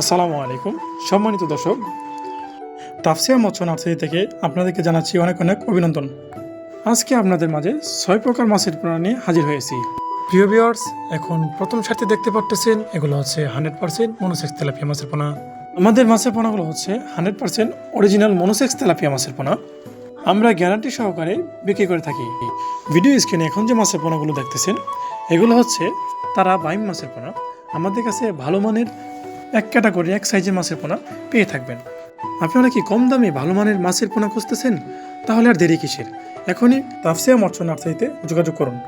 আসসালামু আলাইকুম। সম্মানিত দর্শক, তাফসিয়া মৎস্য নার্সারি থেকে আপনাদেরকে জানাচ্ছি অনেক অনেক অভিনন্দন। আজকে আপনাদের মাঝে ছয় প্রকার মাছের নিয়ে হাজির হয়েছি। প্রিয় ভিউয়ার্স এখন প্রথম সাথে দেখতে পারতেছেন, এগুলো হচ্ছে হান্ড্রেড পার্সেন্ট মনোসেক্স তেলাপিয়া মাছের পোনা। আমাদের মাছের পোনাগুলো হচ্ছে hundred percent original monosex tilapia মাছের পোনা। আমরা গ্যারান্টি সহকারে বিক্রি করে থাকি। ভিডিও স্ক্রিনে এখন যে মাছের পোনাগুলো দেখতেছেন, এগুলো হচ্ছে তারা বাইম মাছের পোনা। আমাদের কাছে ভালো মানের এক ক্যাটাগরি, এক সাইজের মাছের পোনা পেয়ে থাকবেন। আপনারা কি কম দামে ভালো মানের মাছের পোনা খুঁজতেছেন? তাহলে আর দেরি কিসের? এখনই তাফসিয়া মৎস্য নার্সারিতে যোগাযোগ করুন।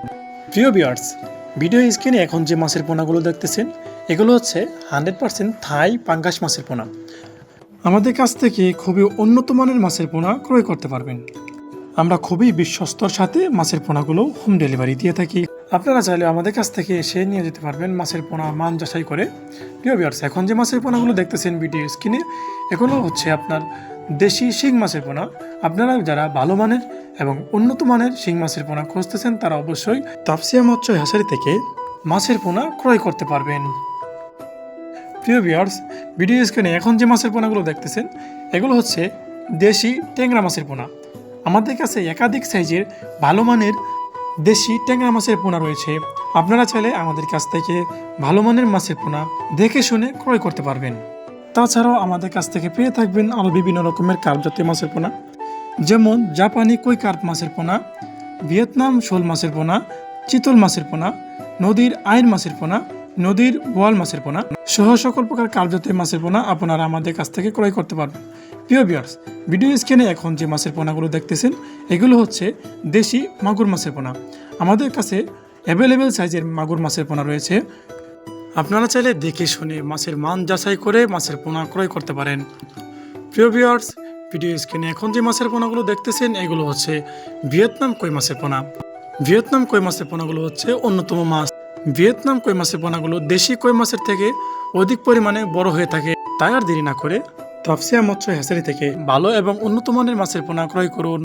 প্রিয় বিয়ার্স ভিডিও স্ক্রিনে এখন যে মাছের পোনাগুলো দেখতেছেন, এগুলো হচ্ছে হান্ড্রেড পার্সেন্ট থাই পাঙ্গাস মাছের পোনা। আমাদের কাছ থেকে খুবই উন্নত মানের মাছের পোনা ক্রয় করতে পারবেন। আমরা খুবই বিশ্বস্তর সাথে মাছের পোনাগুলো হোম ডেলিভারি দিয়ে থাকি। আপনারা চাইলে আমাদের কাছ থেকে এসে নিয়ে যেতে পারবেন মাছের পোনা মান যাচাই করে। প্রিয় বিয়ার্স এখন যে মাছের পোনাগুলো দেখতেছেন ভিডিও স্ক্রিনে, এগুলো হচ্ছে আপনার দেশি শিং মাছের পোনা। আপনারা যারা ভালো মানের এবং উন্নত মানের শিং মাছের পোনা খুঁজতেছেন, তারা অবশ্যই তাপসিয়া মৎস্য হ্যাসারি থেকে মাছের পোনা ক্রয় করতে পারবেন। প্রিয় ভিউয়ার্স ভিডিও স্ক্রিনে এখন যে মাছের পোনাগুলো দেখতেছেন, এগুলো হচ্ছে দেশি ট্যাংরা মাছের পোনা। আমাদের কাছে একাধিক সাইজের ভালো মানের দেশি ট্যাংরা মাছের পোনা রয়েছে। আপনারা চাইলে আমাদের কাছ থেকে ভালো মানের মাছের পোনা দেখে শুনে ক্রয় করতে পারবেন। তাছাড়াও আমাদের কাছ থেকে পেয়ে থাকবেন আরও বিভিন্ন রকমের কার্প জাতীয় মাছের পোনা, যেমন জাপানি কই কার্প মাছের পোনা, ভিয়েতনাম শোল মাছের পোনা, চিতল মাছের পোনা, নদীর আইন মাছের পোনা নদীর বোয়াল মাছের পোনা সহ সকল প্রকার কার্যতীয় মাছের পোনা আপনারা আমাদের কাছ থেকে ক্রয় করতে পারবেন। প্রিয় বিয়ার্স ভিডিও স্ক্রিনে এখন যে মাছের পোনাগুলো দেখতেছেন, এগুলো হচ্ছে দেশি মাগুর মাছের পোনা। আমাদের কাছে অ্যাভেলেবেল সাইজের মাগুর মাছের পোনা রয়েছে। আপনারা চাইলে দেখে শুনে মাছের মান যাচাই করে মাছের পোনা ক্রয় করতে পারেন। প্রিয় ভিউয়ার্স, ভিডিও স্ক্রিনে এখন যে মাছের পোনাগুলো দেখতেছেন, এগুলো হচ্ছে ভিয়েতনাম কই মাছের পোনা। ভিয়েতনাম কই মাছের পোনাগুলো হচ্ছে অন্যতম মাছ। ভিয়েতনাম কই মাছের পোনাগুলো দেশি কই মাছের থেকে অধিক পরিমাণে বড় হয়ে থাকে। তাই আর দেরি না করে তফসিয়া মৎস্য হ্যাসারি থেকে ভালো এবং উন্নত মানের মাছের পোনা ক্রয় করুন।